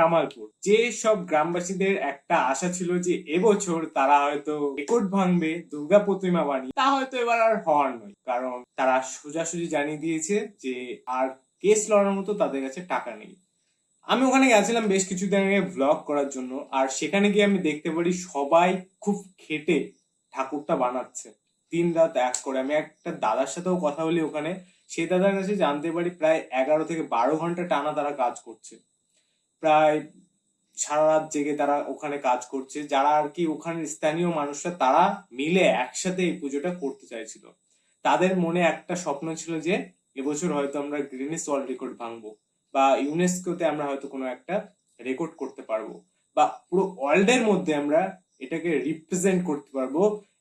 কামালপুর। যে সব গ্রামবাসীদের একটা আশা ছিল যে এবছর তারা হয়তো রেকর্ড ভাঙবে, দুর্গা প্রতিমা বানিয়ে, তা হয়তো এবার আর হওয়ার নয়। কারণ তারা সোজাসুজি জানিয়ে দিয়েছে যে আর কেস লড়ার মতো তাদের কাছে টাকা নেই। আমি ওখানে গেছিলাম বেশ কিছুদিন আগে ব্লগ করার জন্য, আর সেখানে গিয়ে আমি দেখতে পারি সবাই খুব খেটে ঠাকুরটা বানাচ্ছে। দিন রাত এক করে। আমি একটা দাদার সাথেও কথা বলি ওখানে। সেই দাদার কাছে জানতে পারি প্রায় এগারো থেকে বারো ঘণ্টা টানা তারা কাজ করছে। প্রায় সারা রাত জেগে তারা ওখানে কাজ করছে। যারা আর কি ওখানের স্থানীয় মানুষরা, তারা মিলে একসাথে এই পুজোটা করতে চাইছিল। তাদের মনে একটা স্বপ্ন ছিল যে, এবছর হয়তো আমরা গ্রিনিস ওয়ার্ল্ড রেকর্ড ভাঙবো বা ইউনেস্কোতে আমরা হয়তো কোনো একটা রেকর্ড করতে পারব বা পুরো ওয়ার্ল্ডের মধ্যে আমরা এটাকে রিপ্রেজেন্ট করতে পারব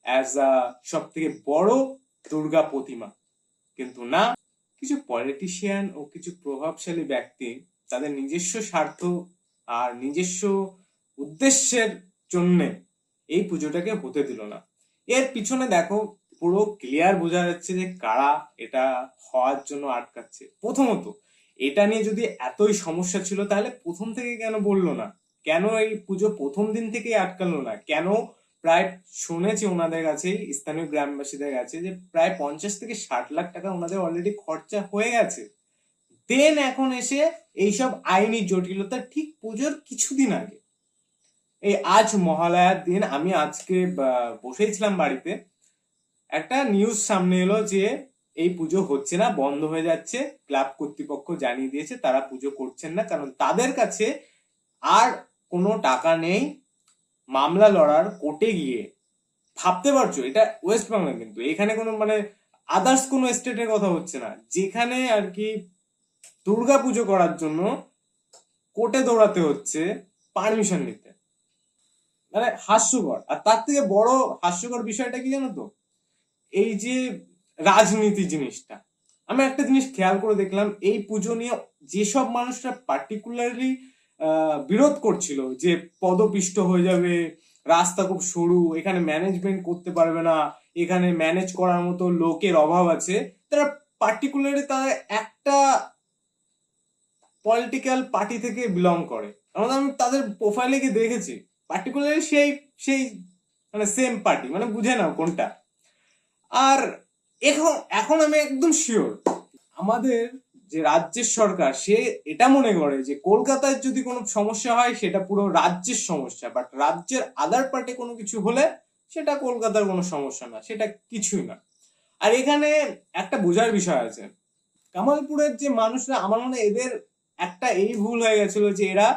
অ্যাজ আ সব থেকে বড় দুর্গা প্রতিমা। কিন্তু না, কিছু পলিটিশিয়ান ও কিছু প্রভাবশালী ব্যক্তি তাদের নিজস্ব স্বার্থ আর নিজস্ব উদ্দেশ্যের জন্য এই পুজোটাকে হতে দিল না। এর পিছনে দেখো পুরো ক্লিয়ার বোঝা যাচ্ছে যে কারা এটা হওয়ার জন্য আটকাচ্ছে। প্রথমত, এটা নিয়ে যদি এতই সমস্যা ছিল, তাহলে প্রথম থেকে কেন বলল না? কেন এই পুজো প্রথম দিন থেকেই আটকালো না? কেন প্রায় শুনেছি ওনাদের কাছে স্থানীয় গ্রামবাসীদের কাছে যে প্রায় পঞ্চাশ থেকে ষাট লাখ টাকা ওনাদের অলরেডি খরচা হয়ে গেছে। দেন এখন এসে এইসব আইনি জটিলতা ঠিক পুজোর কিছুদিন আগে। এই আজ মহালয়ার দিন আমি আজকে বসেছিলাম বাড়িতে। একটা নিউজ সামনে এলো যে এই পুজো হচ্ছে না, বন্ধ হয়ে যাচ্ছে। ক্লাব কর্তৃপক্ষ জানিয়ে দিয়েছে, তারা পুজো করছেন না। কারণ তাদের কাছে আর কোনো টাকা নেই। মামলা লড়ার কোর্টে গিয়ে। ভাবতে পারছ, এটা ওয়েস্ট বেঙ্গল কিন্তু। এখানে কোনো মানে আদার্স কোনো স্টেটের কথা হচ্ছে না। যেখানে আর কি দুর্গা পুজো করার জন্য কোর্টে দৌড়াতে হচ্ছে পারমিশন নিতে। মানে হাস্যকর। আর তার থেকে বড় হাস্যকর বিষয়টা কি জানো তো? এই যে রাজনীতি জিনিসটা। আমি একটা জিনিস খেয়াল করে দেখলাম, এই পুজো নিয়ে যেসব মানুষরা পার্টিকুলারলি বিরোধ করছিল যে পদপিষ্ট হয়ে যাবে, রাস্তা খুব সরু, এখানে ম্যানেজমেন্ট করতে পারবে না, এখানে ম্যানেজ করার মতো লোকের অভাব আছে, তারা পার্টিকুলারলি তারা একটা পলিটিক্যাল পার্টি থেকে বিলং করে। আমাদের আমি তাদের প্রোফাইলে গিয়ে দেখেছি। পার্টিকুলারলি সেই সেই মানে সেম পার্টি মানে বুঝে নাও কোনটা। আর এখন এখন আমি একদম শিওর আমাদের যে রাজ্যের সরকার, সে এটা মনে করে যে কলকাতায় যদি কোনো সমস্যা হয়, সেটা পুরো রাজ্যের সমস্যা। বাট রাজ্যের আদার পার্টে কোনো কিছু হলে, সেটা কলকাতার কোনো সমস্যা না, সেটা কিছুই না। আর এখানে একটা বোঝার বিষয় আছে। কামালপুরের যে মানুষরা, আমার মনে এদের একটা এই ভুল হয়ে গেছিল যে এরা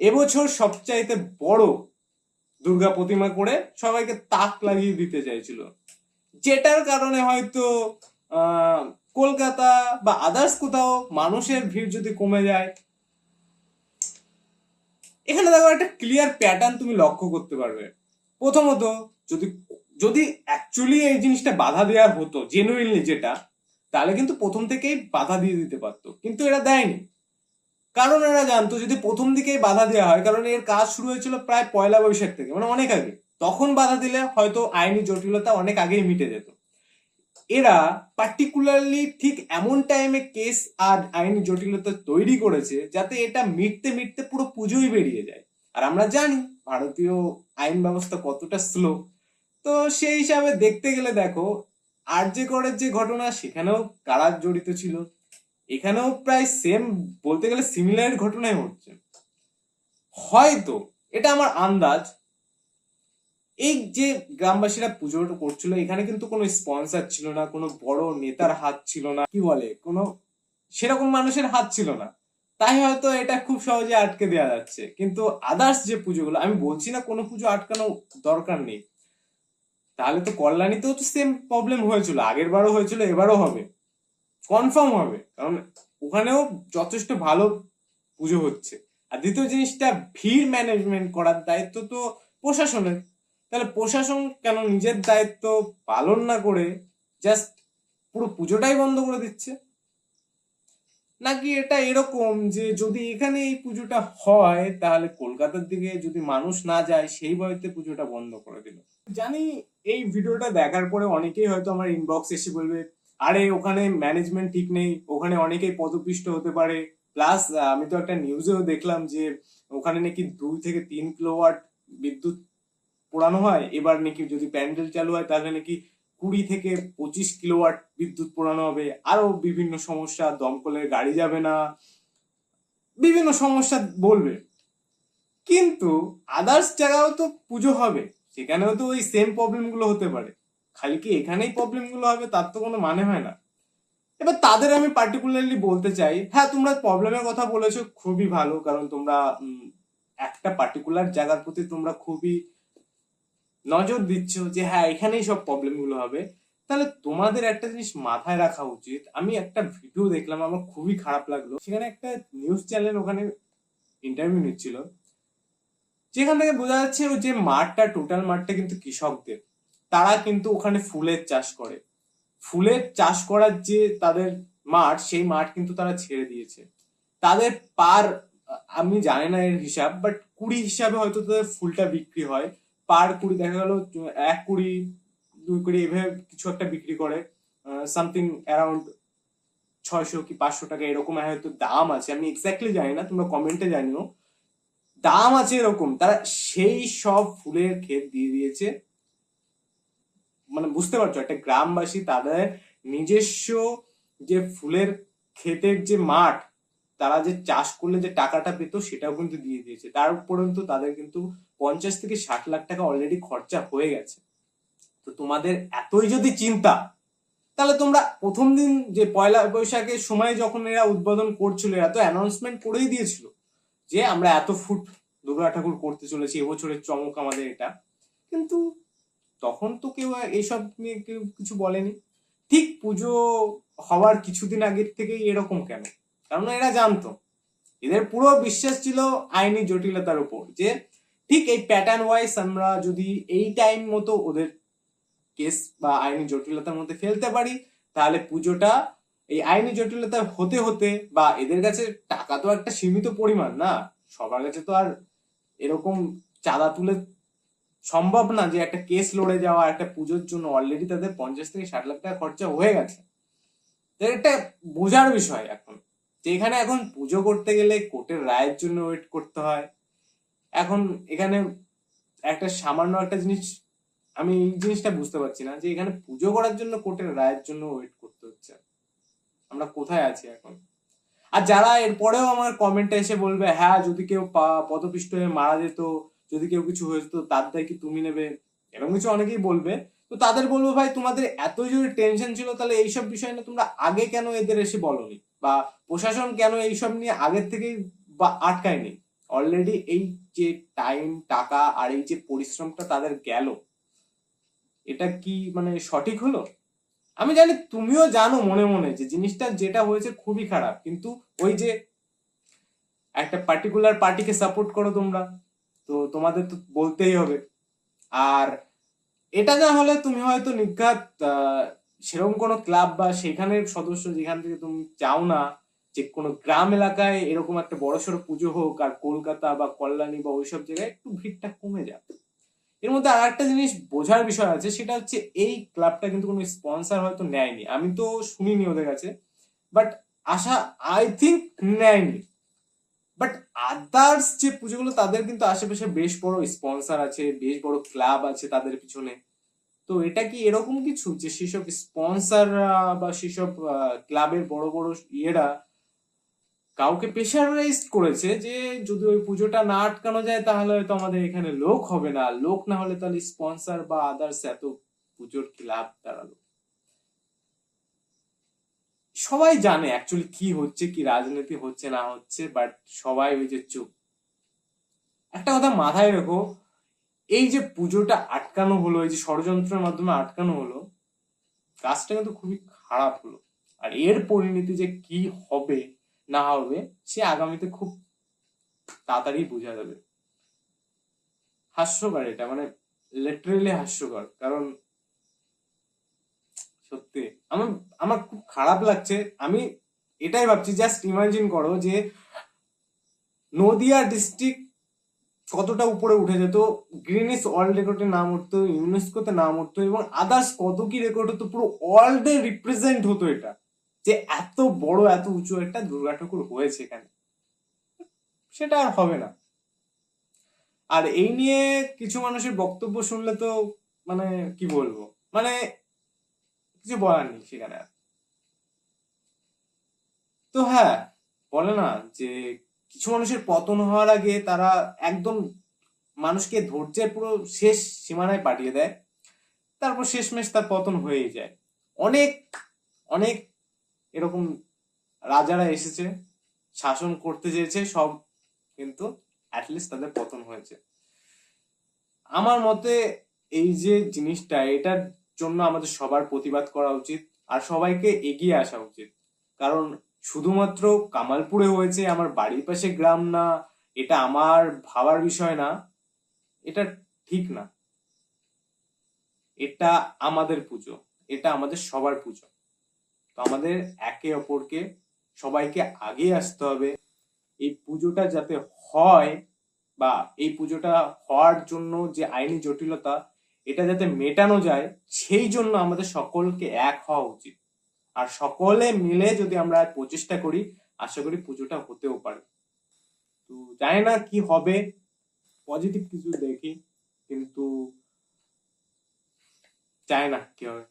এবছর সবচাইতে বড় দুর্গা প্রতিমা করে সবাইকে তাক লাগিয়ে দিতে চাইছিল। যেটার কারণে হয়তো কলকাতা বা আদার্স কোথাও মানুষের ভিড় যদি কমে যায়। এখানে দেখো একটা ক্লিয়ার প্যাটার্ন তুমি লক্ষ্য করতে পারবে। প্রথমত, যদি যদি অ্যাকচুয়ালি এই জিনিসটা বাধা দেওয়ার হতো জেনুইনলি যেটা, তাহলে কিন্তু প্রথম থেকেই বাধা দিয়ে দিতে পারতো। কিন্তু এরা দেয়নি। কারণ এরা জানতো যদি প্রথম দিকেই বাধা দেওয়া হয়, কারণ এর কাজ শুরু হয়েছিল প্রায় পয়লা বৈশাখ থেকে মানে অনেক আগে। তখন বাধা দিলে হয়তো আইনি জটিলতা অনেক আগেই মিটে যেত। এরা পার্টিকুলারলি ঠিক এমন টাইমে কেস আর আইনি জটিলতা তৈরি করেছে যাতে এটা মিটতে মিটতে পুরো পুজোই বেরিয়ে যায়। আর আমরা জানি ভারতীয় আইন ব্যবস্থা কতটা স্লো তো সেই হিসাবে দেখতে গেলে দেখো, আর যে করের যে ঘটনা, সেখানেও কারা জড়িত ছিল? এখানেও প্রায় সেম বলতে গেলে সিমিলার ঘটনাই হচ্ছে হয়তো এটা আমার আন্দাজ। এই যে গ্রামবাসীরা পুজোটা করছিল, এখানে কিন্তু কোনো স্পন্সর ছিল না, কোনো বড় নেতার হাত ছিল না। কি বলে? কোনো সেরকম মানুষের হাত ছিল না। তাই হয়তো এটা খুব সহজে আটকে দেওয়া যাচ্ছে। কিন্তু আদার্স যে পুজোগুলো, আমি বলছি না কোনো পুজো আটকানো দরকার নেই। তাহলে তো কল্যাণীতেও তো সেম প্রবলেম হয়েছিল। আগের বারও হয়েছিল, এবারও হবে। কনফার্ম হবে। কারণ ওখানেও যথেষ্ট ভালো পুজো হচ্ছে। আর দ্বিতীয় জিনিসটা, ভিড় ম্যানেজমেন্ট করার দায়িত্ব তো প্রশাসনের। তাহলে প্রশাসন কেন নিজের দায়িত্ব পালন না করে জাস্ট পুরো পুজোটাই বন্ধ করে দিচ্ছে? নাকি এটা এরকম যে যদি এখানে এই পুজোটা হয়, তাহলে কলকাতার দিকে যদি মানুষ না যায়, সেই ভয়তে পুজোটা বন্ধ করে দিল। জানি এই ভিডিওটা দেখার পরে অনেকেই হয়তো আমার ইনবক্স এসে বলবে আরে, ওখানে ম্যানেজমেন্ট ঠিক নেই, ওখানে অনেকেই পদপিষ্ট হতে পারে। প্লাস আমি তো একটা নিউজেও দেখলাম যে, ওখানে নাকি দুই থেকে তিন কিলোওয়াট বিদ্যুৎ পোড়ানো হয়। এবার নাকি যদি প্যান্ডেল চালু হয়, তাহলে নাকি কুড়ি থেকে পঁচিশ কিলোওয়াট বিদ্যুৎ পোড়ানো হবে। আরও বিভিন্ন সমস্যা, দমকলের গাড়ি যাবে না। বিভিন্ন সমস্যা বলবে। কিন্তু আদার্স জায়গাও তো পুজো হবে। সেখানেও তো ওই সেম প্রবলেমগুলো হতে পারে। খালি কি এখানেই প্রবলেমগুলো হবে? তার তো কোনো মানে হয় না। এবার তাদের আমি পার্টিকুলারলি বলতে চাই হ্যাঁ তোমরা প্রবলেমের কথা বলেছ, খুবই ভালো, কারণ তোমরা একটা পার্টিকুলার জায়গার প্রতি তোমরা খুবই নজর দিচ্ছ যে হ্যাঁ এখানেই সব প্রবলেমগুলো হবে। তাহলে তোমাদের একটা জিনিস মাথায় রাখা উচিত, আমি একটা ভিডিও দেখলাম, আমার খুবই খারাপ লাগল। সেখানে একটা নিউজ চ্যানেল ওখানে ইন্টারভিউ নিচ্ছিল। যেখান থেকে বোঝা যাচ্ছে যে মাঠটা টোটাল মাঠটা কিন্তু কৃষকদের। তারা কিন্তু ওখানে ফুলের চাষ করে। ফুলের চাষ করার যে তাদের মাঠ, সেই মাঠ কিন্তু তারা ছেড়ে দিয়েছে। তাদের পার, আমি জানি না এর হিসাব বাট কুড়ি হিসাবে হয়তো তাদের ফুলটা বিক্রি হয়। পার কুড়ি, দেখা গেল, এক কুড়ি, দুই কুড়ি, এভাবে কিছু একটা বিক্রি করে। সামথিং অ্যারাউন্ড ছয়শো কি পাঁচশো টাকা এরকম হয়তো দাম আছে। আমি এক্স্যাক্টলি জানি না, তোমরা কমেন্টে জানিও। দাম আছে এরকম। তারা সেই সব ফুলের ক্ষেত দিয়ে দিয়েছে। মানে বুঝতে পারছ, একটা গ্রামবাসী তাদের নিজস্ব যে ফুলের ক্ষেতের যে মাঠ, তারা যে চাষ করলে যে টাকাটা পেতো সেটাও কিন্তু দিয়ে দিয়েছে। তার উপরন্তু তাদের কিন্তু পঞ্চাশ থেকে ষাট লাখ টাকা অলরেডি খরচা হয়ে গেছে। তো তোমাদের এতই যদি চিন্তা, তাহলে তোমরা প্রথম দিন যে পয়লা বৈশাখের সময় যখন এরা উদ্বোধন করছিল, এরা তো অ্যানাউন্সমেন্ট করেই দিয়েছিল যে আমরা এত ফুট দুর্গা ঠাকুর করতে চলেছি, এবছরের চমক আমাদের এটা। কিন্তু তখন তো কেউ আর এইসব নিয়ে কেউ কিছু বলেনি। ঠিক পুজো হওয়ার কিছুদিন আগের থেকেই এরকম কেন? কারণ এরা জানতো। এদের পুরো বিশ্বাস ছিল আইনি জটিলতার উপর যে ঠিক এই প্যাটার্ন ওয়াইজ আমরা যদি এই টাইম মতো ওদের কেস বা আইনি জটিলতার মধ্যে ফেলতে পারি, তাহলে পুজোটা এই আইনি জটিলতা হতে হতে বা এদের কাছে টাকা তো একটা সীমিত পরিমাণ না, সবার কাছে তো আর এরকম চাঁদা তুলে সম্ভব না যে একটা কেস লড়ে যাওয়া, একটা পুজোর জন্য অলরেডি তাদের পঞ্চাশ থেকে ষাট লাখ টাকা খরচা হয়ে গেছে। একটা বোঝার বিষয় এখন। যে এখানে এখন পুজো করতে গেলে কোর্টের রায়ের জন্য ওয়েট করতে হয়। এখন এখানে একটা সামান্য একটা জিনিস, আমি এই জিনিসটা বুঝতে পারছি না যে এখানে পুজো করার জন্য কোর্টের রায়ের জন্য ওয়েট করতে হচ্ছে। আমরা কোথায় আছি এখন? আর যারা এরপরেও আমার কমেন্টে এসে বলবে হ্যাঁ যদি কেউ পদপিষ্ট হয়ে মারা যেত যদি কেউ কিছু হয়ে যেত তার দায় কি তুমি নেবে? এরকম কিছু অনেকেই বলবে। তো তাদের বলব, ভাই, তোমাদের এত যদি টেনশন ছিল, তাহলে এইসব বিষয় নিয়ে তোমরা আগে কেন এদের এসে বলনি? বা প্রশাসন কেন এইসব নিয়ে আগের থেকেই বা আটকায়নি? অলরেডি এই যে টাইম টাকা আর এই যে পরিশ্রমটা তাদের গেল, এটা কি মানে সঠিক হলো? আমি জানি তুমিও জানো মনে মনে যে জিনিসটা যেটা হয়েছে খুবই খারাপ। কিন্তু ওই যে একটা পার্টিকুলার পার্টিকে সাপোর্ট করো তোমরা। তো তোমাদের তো বলতেই হবে। আর এটা না হলে তুমি হয়তো নিঘাত সেরকম কোনো ক্লাব বা সেখানের সদস্য যেখান থেকে তুমি চাও না, যে কোনো গ্রাম এলাকায় এরকম একটা বড়সড় পুজো হোক আর কলকাতা বা কল্যাণী বা ওইসব জায়গায় একটু ভিড়টা কমে যাবে এর মধ্যে আর একটা জিনিস বোঝার বিষয় আছে, সেটা হচ্ছে এই ক্লাবটা কিন্তু কোনো স্পন্সর হয়তো নেয়নি। আমি তো শুনিনি ওদের কাছে, বাট আশা, আই থিঙ্ক নেয়নি। বাট আদার্স যে পুজোগুলো, তাদের কিন্তু আশেপাশে বেশ বড় স্পন্সর আছে, বেশ বড় ক্লাব আছে তাদের পিছনে। তো এটা কি এরকম কিছু যে সেসব স্পন্সর বা সেসব ক্লাবের বড় বড় ইয়েরা কাউকে প্রেশারাইজ করেছে যে যদি ওই পুজোটা না আটকানো যায় তাহলে হয়তো আমাদের এখানে লোক হবে না। লোক না হলে তাহলে স্পন্সর বা আদার্স এত পুজোর ক্লাব দাঁড়াল সবাই জানে অ্যাকচুয়ালি কি হচ্ছে, কি রাজনীতি হচ্ছে, না হচ্ছে বাট সবাই ওই যে চুপ। একটা কথা মাথায় রেখো, এই যে পুজোটা আটকানো হলো, এই যে ষড়যন্ত্রের মাধ্যমে আটকানো হলো কাজটা কিন্তু খুবই খারাপ হলো। আর এর পরিণতি যে কি হবে, না হবে, সে আগামীতে খুব তাড়াতাড়ি বোঝা যাবে। হাস্যকর এটা মানে লিটারেলি হাস্যকর, কারণ সত্যি আমার আমার খুব খারাপ লাগছে। আমি এটাই ভাবছি জাস্ট ইমাজিন করো যে নদিয়া ডিস্ট্রিক্ট কতটা উপরে উঠে যেত গ্রিনিস ওয়ার্ল্ড রেকর্ডে নাম উঠতো ইউনেস্কোতে নাম উঠতো এবং আদার্স কত কি রেকর্ড হতো, পুরো ওয়ার্ল্ডে রিপ্রেজেন্ট হতো এটা। যে এত বড়, এত উঁচু একটা দুর্গা ঠাকুর হয়েছে এখানে। সেটা আর হবে না। আর এই নিয়ে কিছু মানুষের বক্তব্য শুনলে তো মানে কি বলব? মানে কিছু বলার নেই সেখানে তো হ্যাঁ বলে না যে কিছু মানুষের পতন হওয়ার আগে তারা একদম মানুষকে ধৈর্যের পুরো শেষ সীমানায় পাঠিয়ে দেয়। তারপর শেষমেশ তার পতন হয়েই যায়। অনেক অনেক এরকম রাজারা এসেছে, শাসন করতে চেয়েছে, সব কিন্তু অ্যাটলিস্ট তাদের পতন হয়েছে। আমার মতে এই যে জিনিসটা, এটার জন্য আমাদের সবার প্রতিবাদ করা উচিত আর সবাইকে এগিয়ে আসা উচিত। কারণ শুধুমাত্র কামালপুরে হয়েছে আমার বাড়ির পাশে গ্রাম না, এটা আমার ভাবার বিষয় না, এটা ঠিক না। এটা আমাদের পুজো, এটা আমাদের সবার পুজো। তো আমাদের একে অপরকে, সবাইকে আগে আসতে হবে। এই পুজোটা যাতে হয় বা এই পুজোটা হওয়ার জন্য যে আইনি জটিলতা এটা যাতে মেটানো যায়, সেই জন্য আমাদের সকলকে এক হওয়া উচিত। আর সকলে মিলে যদি আমরা প্রচেষ্টা করি, আশা করি পুজোটা হতেও পারে। তো জানি না কি হবে পজিটিভ কিছু দেখি, কিন্তু চায় না কি হবে।